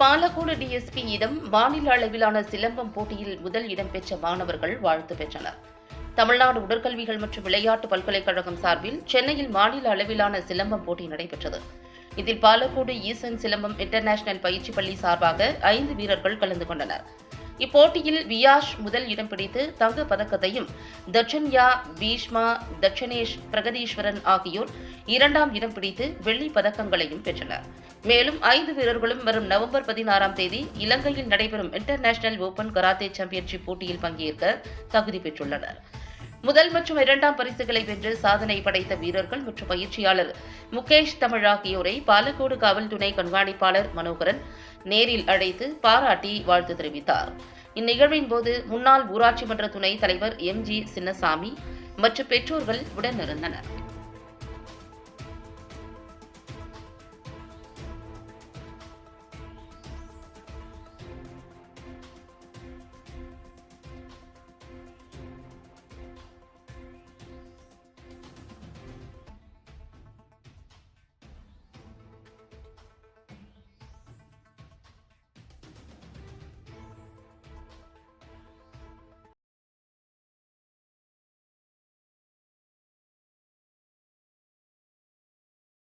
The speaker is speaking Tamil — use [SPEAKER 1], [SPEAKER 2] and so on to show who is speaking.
[SPEAKER 1] பாலக்கோடு டிஎஸ்பியிடம் மாநில அளவிலான சிலம்பம் போட்டியில் முதல் இடம் பெற்ற மாணவர்கள் வாழ்த்து பெற்றனர். தமிழ்நாடு உடற்கல்விகள் மற்றும் விளையாட்டு பல்கலைக்கழகம் சார்பில் சென்னையில் மாநில அளவிலான சிலம்பம் போட்டி நடைபெற்றது. இதில் பாலக்கோடு ஈசன் சிலம்பம் இன்டர்நேஷனல் பயிற்சி பள்ளி சார்பாக ஐந்து வீரர்கள் கலந்து கொண்டனர். இப்போட்டியில் வியாஷ் முதல் இடம் பிடித்து தங்க பதக்கத்தையும் தட்சன்யா பீஷ்மா தட்சணேஷ் பிரகதீஸ்வரன் ஆகியோர் இரண்டாம் இடம் பிடித்து வெள்ளி பதக்கங்களையும் பெற்றனர். மேலும் ஐந்து வீரர்களும் வரும் நவம்பர் பதினாறாம் தேதி இலங்கையில் நடைபெறும் இன்டர்நேஷனல் ஓபன் கராத்தே சாம்பியன்ஷிப் போட்டியில் பங்கேற்க தகுதி பெற்றுள்ளனர். முதல் மற்றும் இரண்டாம் பரிசுகளை வென்று சாதனை படைத்த வீரர்கள் மற்றும் பயிற்சியாளர் முகேஷ் தமிழ் ஆகியோரை பாலக்கோடு காவல் துணை கண்காணிப்பாளர் மனோகரன் நேரில் அழைத்து பாராட்டி வாழ்த்து தெரிவித்தார். இந்நிகழ்வின் போது முன்னாள் ஊராட்சி மன்ற துணைத் தலைவர் எம் ஜி சின்னசாமி மற்றும் பெற்றோர்கள் உடனிருந்தனர்.